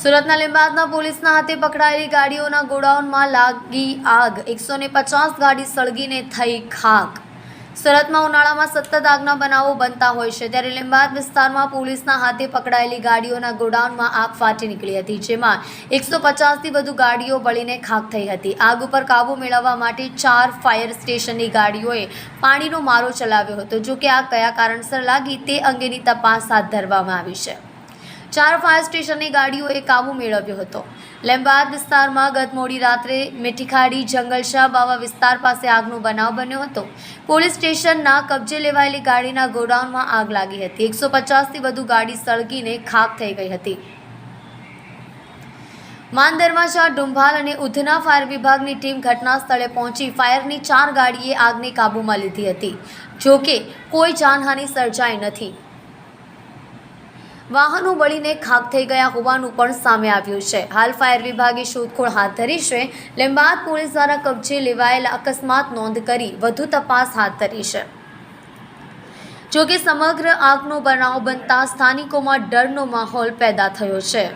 સુરતના લીંબાદના પોલીસના હાથે પકડાયેલી ગાડીઓના ગોડાઉનમાં લાગી આગ. એકસો પચાસ ગાડી સળગીને થઈ ખાક. સુરતમાં ઉનાળામાં સતત આગના બનાવો બનતા હોય છે. ત્યારે લીંબાદ વિસ્તારમાં પોલીસના હાથે પકડાયેલી ગાડીઓના ગોડાઉનમાં આગ ફાટી નીકળી હતી, જેમાં એકસો પચાસથી વધુ ગાડીઓ બળીને ખાક થઈ હતી. આગ ઉપર કાબૂ મેળવવા માટે ચાર ફાયર સ્ટેશનની ગાડીઓએ પાણીનો મારો ચલાવ્યો હતો. જો કે આગ કયા કારણસર લાગી તે અંગેની તપાસ હાથ ધરવામાં આવી છે. ચાર ફાયર સ્ટેશનની ગાડીઓએ કાબુ મેળવ્યો હતો. લેમ્બાદ વિસ્તારમાં ગત મોડી રાત્રે મીઠીખાડી જંગલશાહ બાવા વિસ્તાર પાસે આગનો બનાવ બન્યો હતો. પોલીસ સ્ટેશનના કબજે લેવાયેલી ગાડીના ગોડાઉનમાં આગ લાગી હતી. એકસો પચાસથી વધુ ગાડી સળગીને ખાક થઈ ગઈ હતી. માંદરમાશા ડુંભાલ અને ઉધના ફાયર વિભાગની ટીમ ઘટના સ્થળે પહોંચી ફાયરની ચાર ગાડીએ આગને કાબૂમાં લીધી હતી. જોકે કોઈ જાનહાનિ સર્જાઈ નથી. વાહનો બળીને ખાક થઈ ગયા હોવાનું પણ સામે આવ્યું છે. હાલ ફાયર વિભાગે શોધખોળ હાથ ધરી છે. લીંબાદ પોલીસ દ્વારા કબજે લેવાયેલા અકસ્માત નોંધ કરી વધુ તપાસ હાથ ધરી છે. જોકે સમગ્ર આગનો બનાવ બનતા સ્થાનિકોમાં ડરનો માહોલ પેદા થયો છે.